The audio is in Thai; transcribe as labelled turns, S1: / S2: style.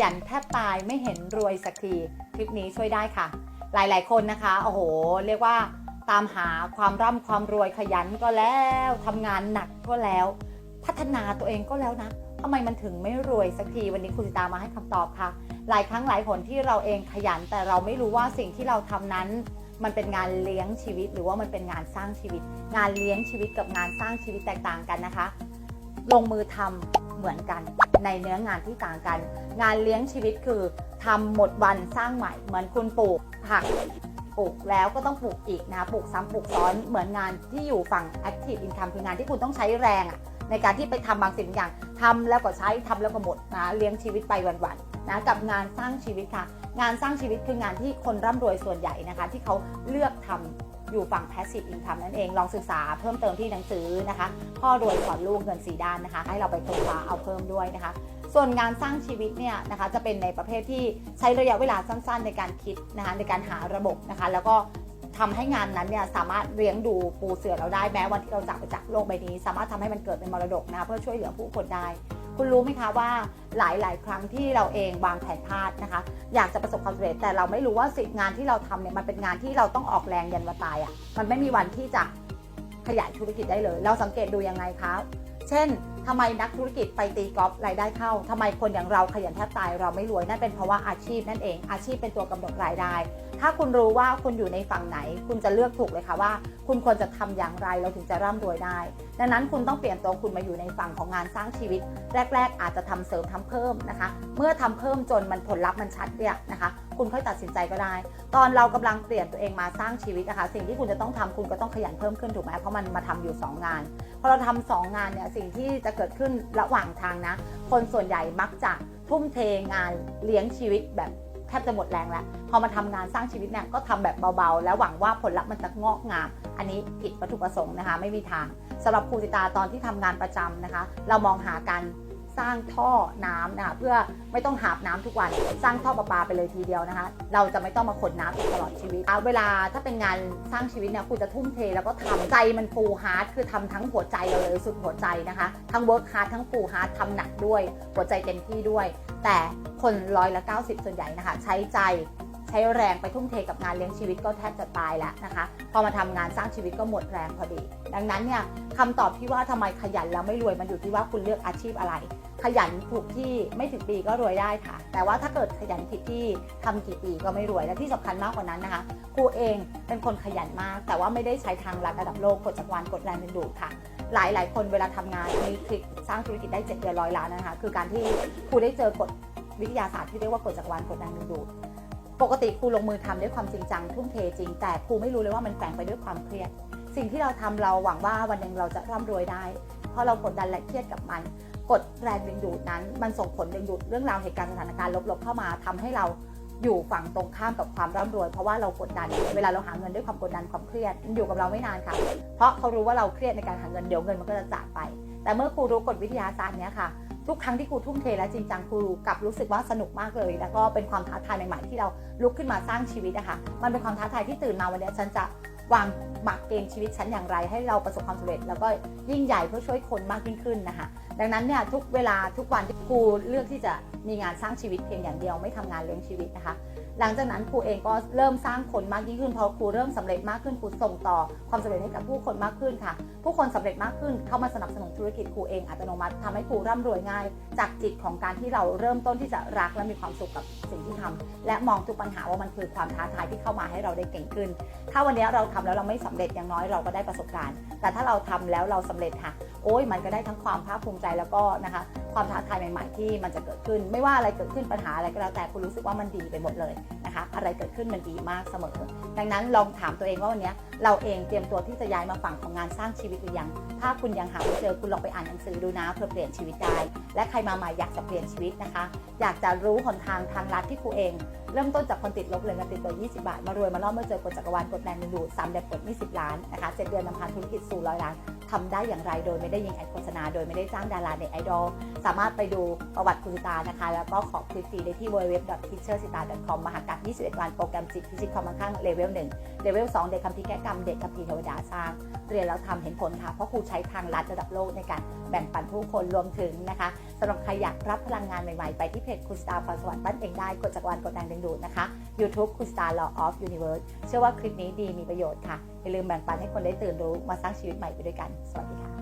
S1: ยันแทบตายไม่เห็นรวยสักทีคลิปนี้ช่วยได้ค่ะ หลายๆ คนนะคะโอ้โห เรียกว่าตามหาความร่ำความรวยขยันก็แล้วทำงานหนักก็แล้ว พัฒนาตัวเองก็แล้วนะทำไมมันถึงไม่รวยสักทีวันนี้คุณสิตามาให้คำตอบค่ะ หลายครั้งหลายผลที่เราเองขยันแต่เราไม่รู้ว่าสิ่งที่เราทำนั้น มันเป็นงานเลี้ยงชีวิต หรือว่ามันเป็นงานสร้างชีวิต งานเลี้ยงชีวิตกับงานสร้างชีวิตแตกต่างกันนะคะ ลงมือทำเหมือนกันในเนื้องานที่ต่างกัน งานเลี้ยงชีวิตคือทำหมดวันสร้างใหม่ เหมือนคุณปลูกผักปลูกแล้วก็ต้องปลูกอีกนะปลูกซ้ำปลูกซ้อนเหมือนงานที่อยู่ฝั่ง active income คืองานที่คุณต้องใช้แรงในการที่ไปทำบางสิ่งบางอย่างทำแล้วก็ใช้ทำแล้วก็หมดนะเลี้ยงชีวิตไปวันๆนะกับงานสร้างชีวิตค่ะ งานสร้างชีวิตคืองานที่คนร่ำรวยส่วนใหญ่นะคะ ที่เขาเลือกทำอยู่ฝั่ง passive income นั่นเองลองศึกษาเพิ่มเติมที่หนังสือนะคะพ่อรวยสอนลูกเงินสีด้านนะคะ ให้เราไปค้นคว้าเอาเพิ่มด้วยนะคะ ส่วนงานสร้างชีวิตเนี่ยนะคะจะเป็นในประเภทที่ใช้ระยะเวลาสั้น ๆ ในการคิดนะคะในการหาระบบนะคะ แล้วก็ทำให้งานนั้นเนี่ยสามารถเลี้ยงดูปูเสือเราได้แม้วันที่เราจากไปจากโลกใบนี้ สามารถทำให้มันเกิดเป็นมรดกนะเพื่อช่วยเหลือผู้คนได้ คุณรู้ไหมคะว่าหลาย ๆ ครั้งที่เราเองวางแผนพลาดนะคะ อยากจะประสบความสำเร็จแต่เราไม่รู้ว่าสิ่งงานที่เราทำเนี่ยมันเป็นงานที่เราต้องออกแรงยันวันตายอะ่ะมันไม่มีวันที่จะขยายธุรกิจได้เลย เราสังเกตดูยังไงคะ เช่น ทำไมนักธุรกิจไปตีกอล์ฟรายได้เข้าทำไมคนอย่างเราขยันแทบตายเราไม่รวยนั่นเป็นเพราะว่าอาชีพนั่นเอง อาชีพเป็นตัวกำหนดรายได้ ถ้าคุณรู้ว่าคุณอยู่ในฝั่งไหน คุณจะเลือกถูกเลยค่ะว่า คุณควรจะทำอย่างไรเราถึงจะร่ำรวยได้ ดังนั้นคุณต้องเปลี่ยนตัวคุณมาอยู่ในฝั่งของงานสร้างชีวิต แรก ๆ อาจจะทำเสริมทำเพิ่มนะคะ เมื่อทำเพิ่มจนมันผลลัพธ์มันชัดเนี่ยนะคะ คุณค่อยตัดสินใจก็ได้ ตอนเรากำลังเปลี่ยนตัวเองมาสร้างชีวิตนะคะสิ่งที่คุณจะต้องทำคุณก็ต้องขยันเพิ่มขึ้นถูกไหมเพราะมันมาทำอยู่ 2 งานพอเราทำสองงานเนี่ยสิ่งที่จะเกิดขึ้นระหว่างทางนะ คนส่วนใหญ่มักจะทุ่มเทงานเลี้ยงชีวิตแบบแทบจะหมดแรงแล้ว พอมาทำงานสร้างชีวิตเนี่ยก็ทำแบบเบาๆ แล้วหวังว่าผลลัพธ์มันจะงอกงาม อันนี้ผิดวัตถุประสงค์นะคะ ไม่มีทางสำหรับครูสิตาตอนที่ทำงานประจำนะคะ เรามองหาการ สร้างท่อน้ำนะคะเพื่อไม่ต้องหาบน้ำทุกวัน สร้างท่อประปาไปเลยทีเดียวนะคะ เราจะไม่ต้องมาขนน้ำอีกตลอดชีวิตเวลาถ้าเป็นงานสร้างชีวิตเนี่ยคุณจะทุ่มเทแล้วก็ทำใจมันฟูฮาร์ดคือทำทั้งหัวใจเราเลยสุดหัวใจนะคะ ทั้งเวิร์กฮาร์ดทั้งฟูฮาร์ดทำหนักด้วย หัวใจเต็มที่ด้วย แต่คนร้อยละ90 ส่วนใหญ่นะคะ ใช้ใจ ช้แรงไปทุ่มเทกับงานเลี้ยงชีวิตก็แทบจะตายแล้วนะคะ พอมาทำงานสร้างชีวิตก็หมดแรงพอดี ดังนั้นเนี่ยคำตอบที่ว่าทำไมขยันแล้วไม่รวยมันอยู่ที่ว่าคุณเลือกอาชีพอะไร ขยันถูกที่ไม่ถึงปีก็รวยได้ค่ะ แต่ว่าถ้าเกิดขยันผิดที่ทำกี่ปีก็ไม่รวยและที่สำคัญมากกว่านั้นนะคะครูเองเป็นคนขยันมาก แต่ว่าไม่ได้ใช้ทางลัดระดับโลกกฎจักรวาลกฎแรงดึงดูดค่ะหลายหลายคนเวลาทำงานมีทริคสร้างธุรกิจได้เจ็ดเดือนร้อยล้านนะคะ คือการที่ครูได้เจอกฎวิทยาศาสตร์ที่เรียกว่ากฎจักรวาลกฎแรงดึงดูด ปกติครูลงมือทำด้วยความจริงจังทุ่มเทจริง แต่ครูไม่รู้เลยว่ามันแฝงไปด้วยความเครียด สิ่งที่เราทำเราหวังว่าวันหนึ่งเราจะร่ำรวยได้ เพราะเรากดดันและเครียดกับมัน กดแรงดึงดูดนั้น มันส่งผลดึงดูดเรื่องราวเหตุการณ์สถานการณ์ลบๆเข้ามาทำให้เราอยู่ฝั่งตรงข้ามกับความร่ำรวย เพราะว่าเรากดดัน เวลาเราหาเงินด้วยความกดดันความเครียดมันอยู่กับเราไม่นานค่ะ เพราะเขารู้ว่าเราเครียดในการหาเงินเดี๋ยวเงินมันก็จะจากไป แต่เมื่อครูรู้กฎวิทยาศาสตร์เนี้ยค่ะ ทุกครั้งที่ครูทุ่มเทและจริงจังครูกลับรู้สึกว่าสนุกมากเลย แล้วก็เป็นความท้าทายใหม่ๆที่เราลุกขึ้นมาสร้างชีวิตนะคะมันเป็นความท้าทายที่ตื่นมาวันนี้ฉันจะวางหมักเกมชีวิตฉันอย่างไร ให้เราประสบความสำเร็จ แล้วก็ยิ่งใหญ่เพื่อช่วยคนมากยิ่งขึ้นนะคะดังนั้นเนี่ยทุกเวลาทุกวันที่ครูเลือกที่จะมีงานสร้างชีวิตเพียงอย่างเดียวไม่ทำงานเลี้ยงชีวิตนะคะ หลังจากนั้นครูเองก็เริ่มสร้างคนมากยิ่งขึ้นพอครูเริ่มสำเร็จมากขึ้นครูส่งต่อความสำเร็จให้กับผู้คนมากขึ้นค่ะ ผู้คนสำเร็จมากขึ้นเข้ามาสนับสนุนธุรกิจครูเองอัตโนมัติทำให้ครูร่ำรวยง่าย จากจิตของการที่เราเริ่มต้นที่จะรักและมีความสุขกับสิ่งที่ทำและมองทุกปัญหาว่ามันคือความท้าทายที่เข้ามาให้เราได้เก่งขึ้น ถ้าวันนี้เราทำแล้วเราไม่สำเร็จอย่างน้อยเราก็ได้ประสบการณ์ แต่ถ้าเราทำแล้วเราสำเร็จค่ะ โอ้ยมันก็ได้ทั้งความภาคภูมิใจแล้วก็นะคะความท้าทายใหม่ ๆ ที่มันจะเกิดขึ้น ไม่ว่าอะไรเกิดขึ้นปัญหาอะไรก็แล้วแต่คุณรู้สึกว่ามันดีไปหมดเลยนะคะอะไรเกิดขึ้นมันดีมากเสมอ ดังนั้นลองถามตัวเองว่าวันนี้เราเองเตรียมตัวที่จะย้ายมาฝั่งของงานสร้างชีวิตหรือยัง ถ้าคุณยังหาไม่เจอคุณลองไปอ่านหนังสือดูนะเพื่อเปลี่ยนชีวิตได้และใครมาใหม่อยากจะเปลี่ยนชีวิตนะคะ อยากจะรู้หนทางทางลัดที่ครูเอง เริ่มต้นจากคนติดลบเลยมาติดตัว 20 บาท มารวยมารอเมื่อเจอกฎจักรวาลกฎแรงดึงดูดสามเดือนกด20 ล้านนะคะเจ็ดเดือนนำพาธุรกิจสู่ร้อยล้าน ทำได้อย่างไรโดยไม่ได้ยิงแอดโฆษณา โดยไม่ได้จ้างดาราเน็ตไอดอลสามารถไปดูประวัติคุณสิตานะคะ แล้วก็ขอคลิปฟรีได้ที่ www.teachersita.com มหากาพย์21 วันโปรแกรมจิตพิชิตความมั่งคั่งเลเวล1เลเวล2เด็กคำพีร์แก้กรรม เด็กคำพีร์เทวดาสร้าง เรียนแล้วทำเห็นผลค่ะ เพราะครูใช้ทางลัดระดับโลกในการแบ่งปันผู้คนรวมถึงนะคะสำหรับใครอยากรับพลังงานใหม่ๆ ไปที่เพจคุณสตาร์พรสวรรค์ปั้นเองได้กดจักรวาลกดแรงดึงดูดนะคะ YouTube คุณสตาร์ Law of Universe เชื่อว่าคลิปนี้ดีมีประโยชน์ค่ะ อย่าลืมแบ่งปันให้คนได้ตื่นรู้มาสร้างชีวิตใหม่ไปด้วยกัน สวัสดีค่ะ